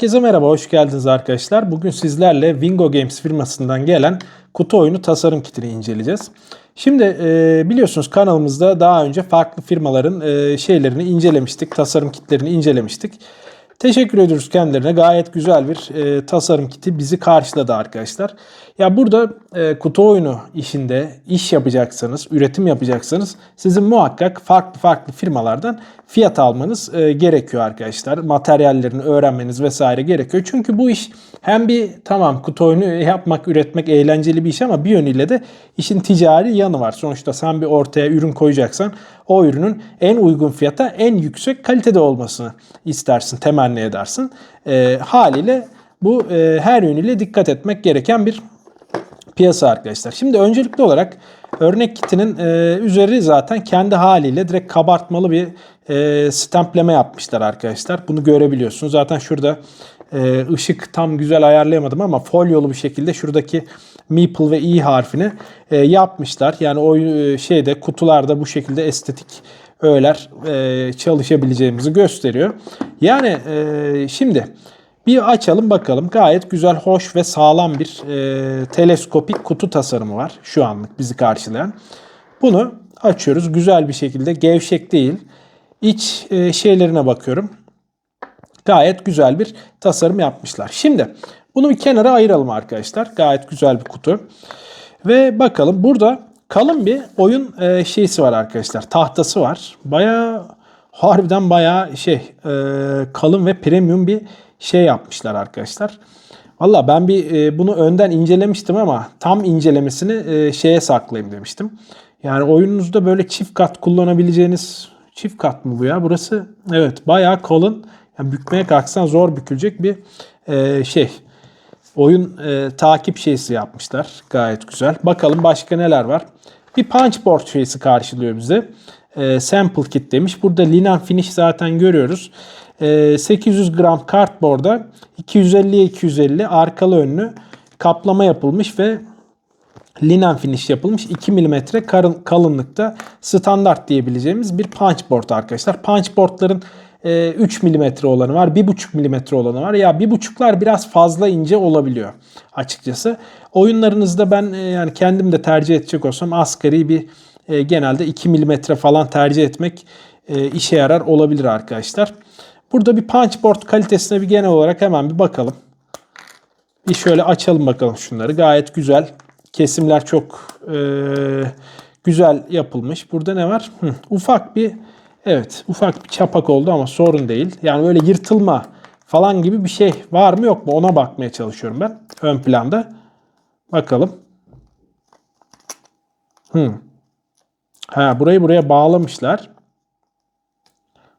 Herkese merhaba, hoş geldiniz arkadaşlar. Bugün sizlerle Wingo Games firmasından gelen kutu oyunu tasarım kitini inceleyeceğiz. Şimdi e, biliyorsunuz kanalımızda daha önce farklı firmaların e, şeylerini incelemiştik, tasarım kitlerini incelemiştik. Teşekkür ediyoruz kendilerine. Gayet güzel bir e, tasarım kiti bizi karşıladı arkadaşlar. Ya burada e, kutu oyunu işinde iş yapacaksanız, üretim yapacaksanız sizin muhakkak farklı farklı firmalardan fiyat almanız e, gerekiyor arkadaşlar. Materyallerini öğrenmeniz vesaire gerekiyor. Çünkü bu iş hem bir tamam kutu oyunu yapmak, üretmek eğlenceli bir iş ama bir yönüyle de işin ticari yanı var. Sonuçta sen bir ortaya ürün koyacaksan o ürünün en uygun fiyata en yüksek kalitede olmasını istersin, temenni edersin. E, haliyle bu e, her yönüyle dikkat etmek gereken bir piyasa arkadaşlar. Şimdi öncelikli olarak örnek kitinin e, üzeri zaten kendi haliyle direkt kabartmalı bir e, stempleme yapmışlar arkadaşlar. Bunu görebiliyorsunuz. Zaten şurada e, ışık tam güzel ayarlayamadım ama folyolu bir şekilde şuradaki Meeple ve E harfini e, yapmışlar. Yani o e, şeyde kutularda bu şekilde estetik öğeler e, çalışabileceğimizi gösteriyor. Yani e, şimdi bir açalım bakalım. Gayet güzel, hoş ve sağlam bir e, teleskopik kutu tasarımı var şu anlık bizi karşılayan. Bunu açıyoruz. Güzel bir şekilde gevşek değil. İç e, şeylerine bakıyorum. Gayet güzel bir tasarım yapmışlar. Şimdi bunu bir kenara ayıralım arkadaşlar. Gayet güzel bir kutu. Ve bakalım burada kalın bir oyun e, şeysi var arkadaşlar. Tahtası var. Baya harbiden baya şey e, kalın ve premium bir şey yapmışlar arkadaşlar. Valla ben bir e, bunu önden incelemiştim ama tam incelemesini e, şeye saklayayım demiştim. Yani oyununuzda böyle çift kat kullanabileceğiniz çift kat mı bu ya? Burası evet bayağı kalın. Yani bükmeye kalksan zor bükülecek bir e, şey. Oyun e, takip şeysi yapmışlar. Gayet güzel. Bakalım başka neler var. Bir punchboard şeysi karşılıyor bize. E, sample kit demiş. Burada linen finish zaten görüyoruz. 800 ee, gram kartboarda 250'ye 250 arkalı önlü kaplama yapılmış ve linen finish yapılmış 2 mm kalınlıkta standart diyebileceğimiz bir punchboard arkadaşlar. Punchboardların 3 mm olanı var, 1.5 mm olanı var. Ya 1.5'lar biraz fazla ince olabiliyor açıkçası. Oyunlarınızda ben e, yani kendim de tercih edecek olsam asgari bir e, genelde 2 mm falan tercih etmek e, işe yarar olabilir arkadaşlar. Burada bir punchboard kalitesine bir genel olarak hemen bir bakalım. Bir şöyle açalım bakalım şunları. Gayet güzel. Kesimler çok e, güzel yapılmış. Burada ne var? Hı, ufak bir evet ufak bir çapak oldu ama sorun değil. Yani böyle yırtılma falan gibi bir şey var mı yok mu ona bakmaya çalışıyorum ben ön planda. Bakalım. Hı. Ha, burayı buraya bağlamışlar.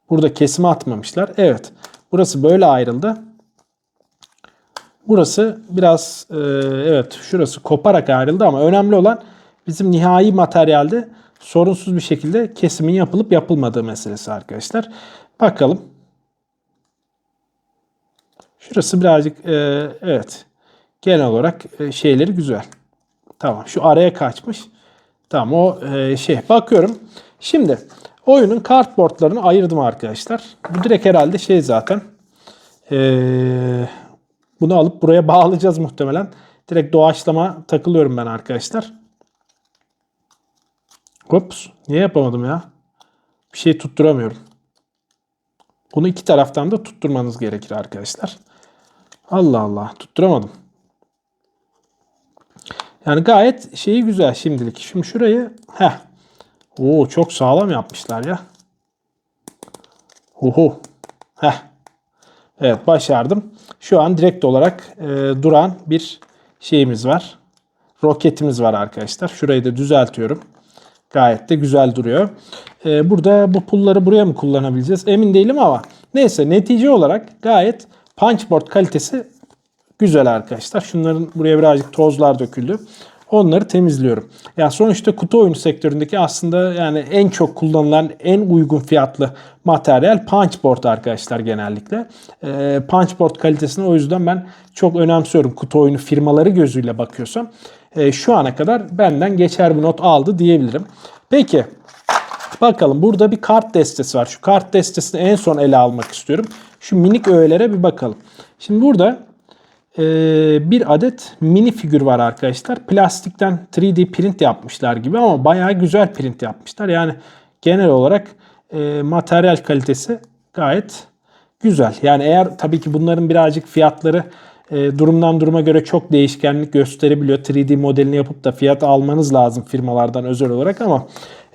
Burada kesime atmamışlar. Evet. Burası böyle ayrıldı. Burası biraz e, evet şurası koparak ayrıldı ama önemli olan bizim nihai materyalde sorunsuz bir şekilde kesimin yapılıp yapılmadığı meselesi arkadaşlar. Bakalım. Şurası birazcık e, evet genel olarak e, şeyleri güzel. Tamam şu araya kaçmış. Tamam o e, şey bakıyorum. Şimdi Oyunun kartboardlarını ayırdım arkadaşlar. Bu direkt herhalde şey zaten. Ee, bunu alıp buraya bağlayacağız muhtemelen. Direkt doğaçlama takılıyorum ben arkadaşlar. Hops. Niye yapamadım ya? Bir şey tutturamıyorum. Bunu iki taraftan da tutturmanız gerekir arkadaşlar. Allah Allah. Tutturamadım. Yani gayet şeyi güzel şimdilik. Şimdi şurayı heh Oo çok sağlam yapmışlar ya. Uhu. Heh. Evet başardım. Şu an direkt olarak e, duran bir şeyimiz var. Roketimiz var arkadaşlar. Şurayı da düzeltiyorum. Gayet de güzel duruyor. E, burada bu pulları buraya mı kullanabileceğiz? Emin değilim ama neyse netice olarak gayet punchboard kalitesi güzel arkadaşlar. Şunların buraya birazcık tozlar döküldü. Onları temizliyorum. Yani sonuçta kutu oyunu sektöründeki aslında yani en çok kullanılan en uygun fiyatlı materyal punchboard arkadaşlar genellikle. E, punchboard kalitesini o yüzden ben çok önemsiyorum kutu oyunu firmaları gözüyle bakıyorsam. E, şu ana kadar benden geçer bir not aldı diyebilirim. Peki bakalım burada bir kart destesi var. Şu kart destesini en son ele almak istiyorum. Şu minik öğelere bir bakalım. Şimdi burada e, bir adet mini figür var arkadaşlar. Plastikten 3D print yapmışlar gibi ama bayağı güzel print yapmışlar. Yani genel olarak e, materyal kalitesi gayet güzel. Yani eğer tabii ki bunların birazcık fiyatları e, durumdan duruma göre çok değişkenlik gösterebiliyor. 3D modelini yapıp da fiyat almanız lazım firmalardan özel olarak ama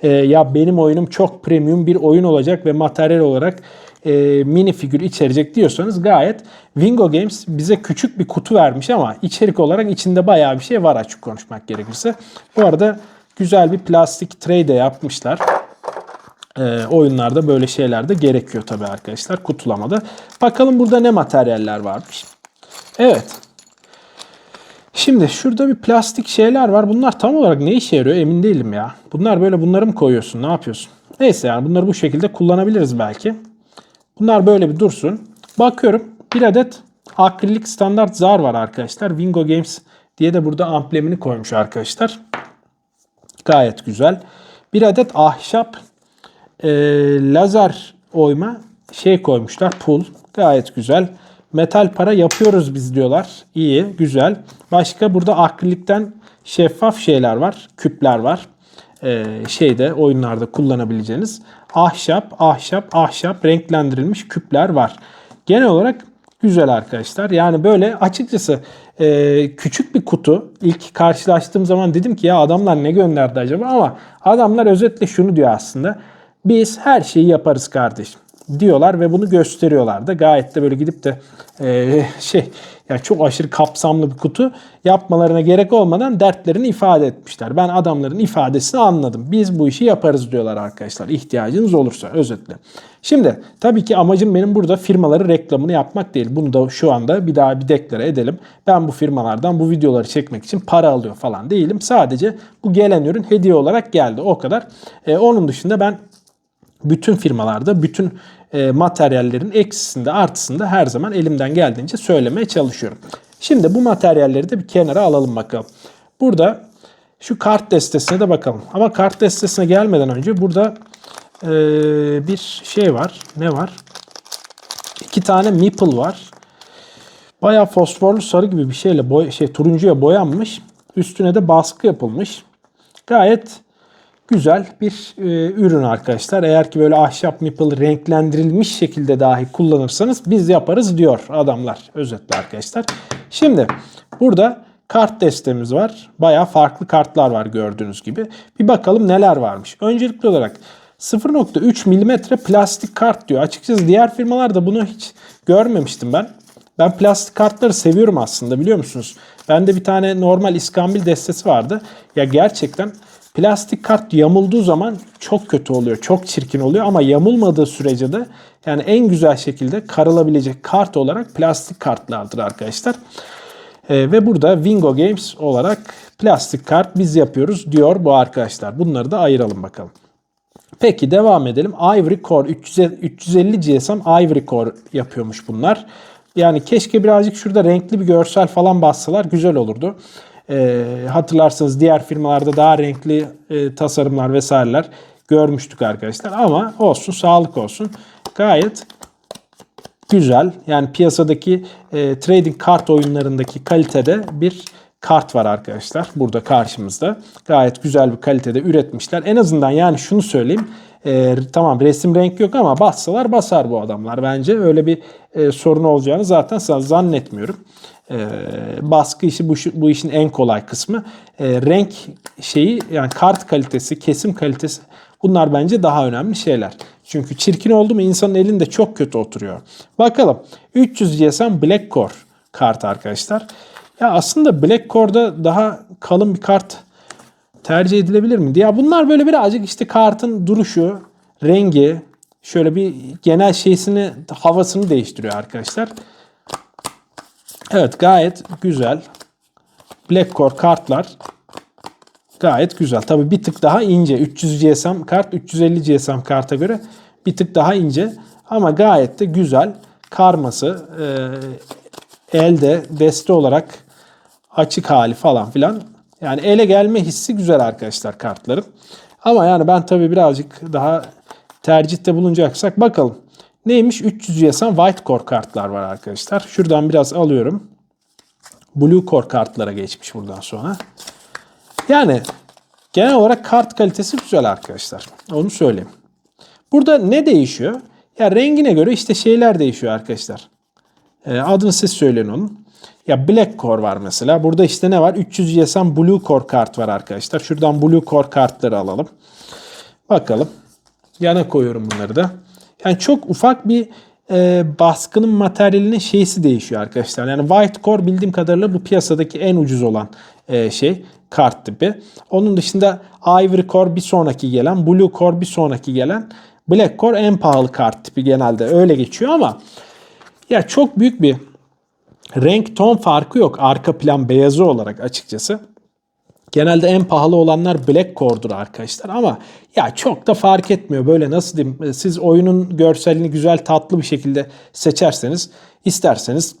e, ya benim oyunum çok premium bir oyun olacak ve materyal olarak e, mini figür içerecek diyorsanız gayet Wingo Games bize küçük bir kutu vermiş ama içerik olarak içinde bayağı bir şey var açık konuşmak gerekirse. Bu arada güzel bir plastik tray de yapmışlar. E, oyunlarda böyle şeyler de gerekiyor tabii arkadaşlar kutulamada. Bakalım burada ne materyaller varmış. Evet. Şimdi şurada bir plastik şeyler var. Bunlar tam olarak ne işe yarıyor emin değilim ya. Bunlar böyle bunları mı koyuyorsun? Ne yapıyorsun? Neyse yani bunları bu şekilde kullanabiliriz belki. Bunlar böyle bir dursun. Bakıyorum bir adet akrilik standart zar var arkadaşlar. Wingo Games diye de burada amblemini koymuş arkadaşlar. Gayet güzel. Bir adet ahşap e, lazer oyma şey koymuşlar. Pul. Gayet güzel. Metal para yapıyoruz biz diyorlar. İyi, güzel. Başka burada akrilikten şeffaf şeyler var. Küpler var. Ee, şeyde oyunlarda kullanabileceğiniz ahşap, ahşap, ahşap renklendirilmiş küpler var. Genel olarak güzel arkadaşlar. Yani böyle açıkçası e, küçük bir kutu. İlk karşılaştığım zaman dedim ki ya adamlar ne gönderdi acaba ama adamlar özetle şunu diyor aslında. Biz her şeyi yaparız kardeşim diyorlar ve bunu gösteriyorlar da gayet de böyle gidip de e, şey yani çok aşırı kapsamlı bir kutu yapmalarına gerek olmadan dertlerini ifade etmişler. Ben adamların ifadesini anladım. Biz bu işi yaparız diyorlar arkadaşlar. İhtiyacınız olursa özetle. Şimdi tabii ki amacım benim burada firmaları reklamını yapmak değil. Bunu da şu anda bir daha bir deklare edelim. Ben bu firmalardan bu videoları çekmek için para alıyor falan değilim. Sadece bu gelen ürün hediye olarak geldi. O kadar. E, onun dışında ben bütün firmalarda bütün e, materyallerin eksisinde artısında her zaman elimden geldiğince söylemeye çalışıyorum. Şimdi bu materyalleri de bir kenara alalım bakalım. Burada şu kart destesine de bakalım. Ama kart destesine gelmeden önce burada e, bir şey var. Ne var? İki tane meeple var. Bayağı fosforlu sarı gibi bir şeyle boy şey turuncuya boyanmış. Üstüne de baskı yapılmış. Gayet güzel bir e, ürün arkadaşlar. Eğer ki böyle ahşap meeple renklendirilmiş şekilde dahi kullanırsanız biz yaparız diyor adamlar. Özetle arkadaşlar. Şimdi burada kart destemiz var. Baya farklı kartlar var gördüğünüz gibi. Bir bakalım neler varmış. Öncelikli olarak 0.3 mm plastik kart diyor. Açıkçası diğer firmalarda bunu hiç görmemiştim ben. Ben plastik kartları seviyorum aslında biliyor musunuz? Bende bir tane normal iskambil destesi vardı. Ya gerçekten Plastik kart yamulduğu zaman çok kötü oluyor. Çok çirkin oluyor ama yamulmadığı sürece de yani en güzel şekilde karılabilecek kart olarak plastik kartlardır arkadaşlar. Ee, ve burada Wingo Games olarak plastik kart biz yapıyoruz diyor bu arkadaşlar. Bunları da ayıralım bakalım. Peki devam edelim. Ivory Core 350 GSM Ivory Core yapıyormuş bunlar. Yani keşke birazcık şurada renkli bir görsel falan bassalar güzel olurdu. E, hatırlarsanız diğer firmalarda daha renkli e, tasarımlar vesaireler görmüştük arkadaşlar. Ama olsun sağlık olsun. Gayet güzel. Yani piyasadaki e, trading kart oyunlarındaki kalitede bir kart var arkadaşlar. Burada karşımızda. Gayet güzel bir kalitede üretmişler. En azından yani şunu söyleyeyim. E, tamam resim renk yok ama bassalar basar bu adamlar. Bence öyle bir e, sorun olacağını zaten zannetmiyorum. E, baskı işi bu, bu işin en kolay kısmı. E, renk şeyi yani kart kalitesi, kesim kalitesi bunlar bence daha önemli şeyler. Çünkü çirkin oldu mu insanın elinde çok kötü oturuyor. Bakalım 300 GSM Black Core kart arkadaşlar. Ya aslında Black Core'da daha kalın bir kart tercih edilebilir mi? Ya bunlar böyle birazcık işte kartın duruşu, rengi, şöyle bir genel şeysini, havasını değiştiriyor arkadaşlar. Evet gayet güzel. Black Core kartlar gayet güzel. Tabi bir tık daha ince. 300 GSM kart 350 GSM karta göre bir tık daha ince. Ama gayet de güzel. Karması e, elde deste olarak açık hali falan filan. Yani ele gelme hissi güzel arkadaşlar kartların. Ama yani ben tabi birazcık daha tercihte bulunacaksak bakalım. Neymiş? 300 GSM White Core kartlar var arkadaşlar. Şuradan biraz alıyorum. Blue Core kartlara geçmiş buradan sonra. Yani genel olarak kart kalitesi güzel arkadaşlar. Onu söyleyeyim. Burada ne değişiyor? Ya rengine göre işte şeyler değişiyor arkadaşlar. Ee, adını siz söyleyin onun. Ya Black Core var mesela. Burada işte ne var? 300 GSM Blue Core kart var arkadaşlar. Şuradan Blue Core kartları alalım. Bakalım. Yana koyuyorum bunları da. Yani çok ufak bir e, baskının materyalinin şeysi değişiyor arkadaşlar. Yani White Core bildiğim kadarıyla bu piyasadaki en ucuz olan e, şey kart tipi. Onun dışında Ivory Core bir sonraki gelen, Blue Core bir sonraki gelen, Black Core en pahalı kart tipi genelde öyle geçiyor ama ya çok büyük bir renk ton farkı yok arka plan beyazı olarak açıkçası. Genelde en pahalı olanlar Black Core'dur arkadaşlar ama ya çok da fark etmiyor. Böyle nasıl diyeyim siz oyunun görselini güzel tatlı bir şekilde seçerseniz isterseniz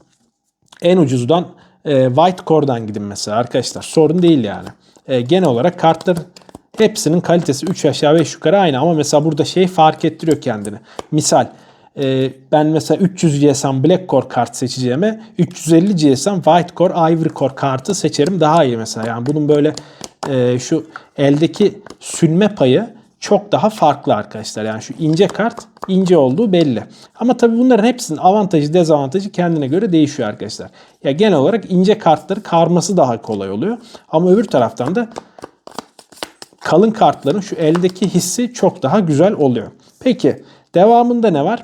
en ucuzdan e, White Core'dan gidin mesela arkadaşlar. Sorun değil yani. E, genel olarak kartların hepsinin kalitesi 3 aşağı 5 yukarı aynı ama mesela burada şey fark ettiriyor kendini. Misal e, ben mesela 300 GSM Black Core kart seçeceğime 350 GSM White Core Ivory Core kartı seçerim daha iyi mesela. Yani bunun böyle e, şu eldeki sünme payı çok daha farklı arkadaşlar. Yani şu ince kart ince olduğu belli. Ama tabii bunların hepsinin avantajı dezavantajı kendine göre değişiyor arkadaşlar. Ya genel olarak ince kartları karması daha kolay oluyor. Ama öbür taraftan da kalın kartların şu eldeki hissi çok daha güzel oluyor. Peki devamında ne var?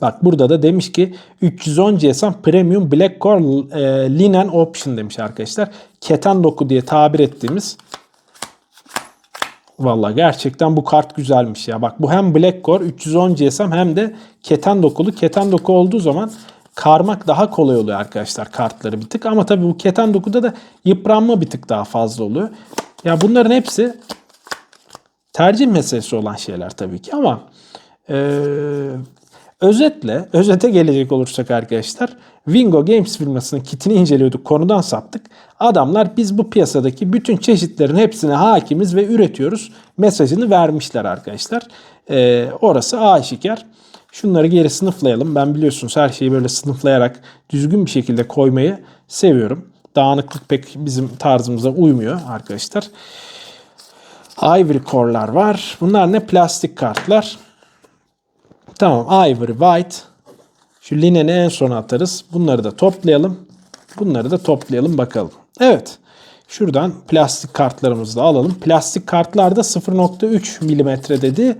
Bak burada da demiş ki 310 GSM Premium Black Core e, Linen Option demiş arkadaşlar. Keten doku diye tabir ettiğimiz Valla gerçekten bu kart güzelmiş ya. Bak bu hem Black Core 310 GSM hem de keten dokulu. Keten doku olduğu zaman karmak daha kolay oluyor arkadaşlar kartları bir tık. Ama tabii bu keten dokuda da yıpranma bir tık daha fazla oluyor. Ya bunların hepsi tercih meselesi olan şeyler tabii ki ama ee, Özetle, özete gelecek olursak arkadaşlar Wingo Games firmasının kitini inceliyorduk. Konudan saptık. Adamlar biz bu piyasadaki bütün çeşitlerin hepsine hakimiz ve üretiyoruz mesajını vermişler arkadaşlar. Ee, orası aşikar. Şunları geri sınıflayalım. Ben biliyorsunuz her şeyi böyle sınıflayarak düzgün bir şekilde koymayı seviyorum. Dağınıklık pek bizim tarzımıza uymuyor arkadaşlar. Ivory core'lar var. Bunlar ne? Plastik kartlar. Tamam ivory white. Şu lineni en sona atarız. Bunları da toplayalım. Bunları da toplayalım bakalım. Evet. Şuradan plastik kartlarımızı da alalım. Plastik kartlarda 0.3 milimetre dedi.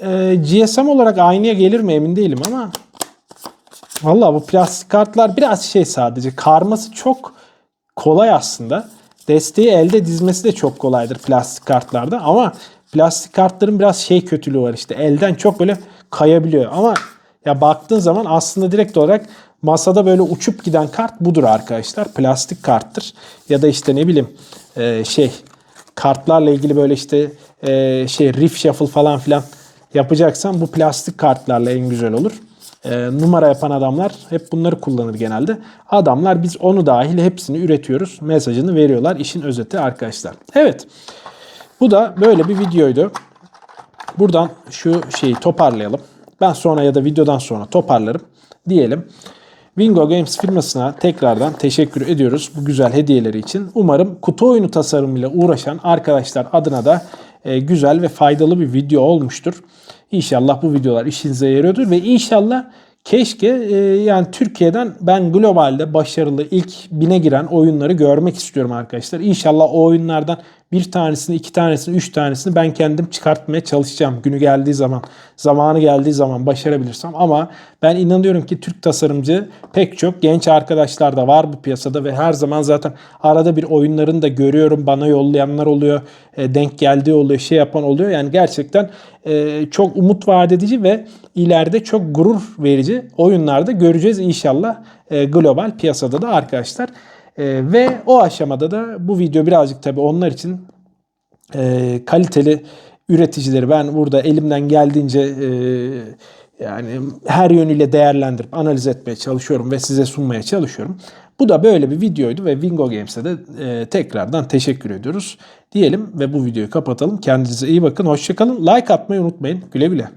Ee, GSM olarak aynıya gelir mi emin değilim ama Valla bu plastik kartlar biraz şey sadece karması çok kolay aslında. Desteği elde dizmesi de çok kolaydır plastik kartlarda ama plastik kartların biraz şey kötülüğü var işte elden çok böyle kayabiliyor. Ama ya baktığın zaman aslında direkt olarak masada böyle uçup giden kart budur arkadaşlar. Plastik karttır. Ya da işte ne bileyim e, şey kartlarla ilgili böyle işte e, şey riff shuffle falan filan yapacaksan bu plastik kartlarla en güzel olur. E, numara yapan adamlar hep bunları kullanır genelde. Adamlar biz onu dahil hepsini üretiyoruz. Mesajını veriyorlar. İşin özeti arkadaşlar. Evet. Bu da böyle bir videoydu. Buradan şu şeyi toparlayalım. Ben sonra ya da videodan sonra toparlarım diyelim. Wingo Games firmasına tekrardan teşekkür ediyoruz bu güzel hediyeleri için. Umarım kutu oyunu tasarımıyla uğraşan arkadaşlar adına da e, güzel ve faydalı bir video olmuştur. İnşallah bu videolar işinize yarıyordur ve inşallah keşke e, yani Türkiye'den ben globalde başarılı ilk bine giren oyunları görmek istiyorum arkadaşlar. İnşallah o oyunlardan bir tanesini, iki tanesini, üç tanesini ben kendim çıkartmaya çalışacağım. Günü geldiği zaman, zamanı geldiği zaman başarabilirsem. Ama ben inanıyorum ki Türk tasarımcı pek çok genç arkadaşlar da var bu piyasada ve her zaman zaten arada bir oyunlarını da görüyorum. Bana yollayanlar oluyor, e, denk geldiği oluyor, şey yapan oluyor. Yani gerçekten e, çok umut vaat edici ve ileride çok gurur verici oyunlarda göreceğiz inşallah e, global piyasada da arkadaşlar. E, ve o aşamada da bu video birazcık tabii onlar için e, kaliteli üreticileri ben burada elimden geldiğince e, yani her yönüyle değerlendirip analiz etmeye çalışıyorum ve size sunmaya çalışıyorum. Bu da böyle bir videoydu ve Wingo Games'e de e, tekrardan teşekkür ediyoruz diyelim ve bu videoyu kapatalım. Kendinize iyi bakın, hoşçakalın. Like atmayı unutmayın. Güle güle.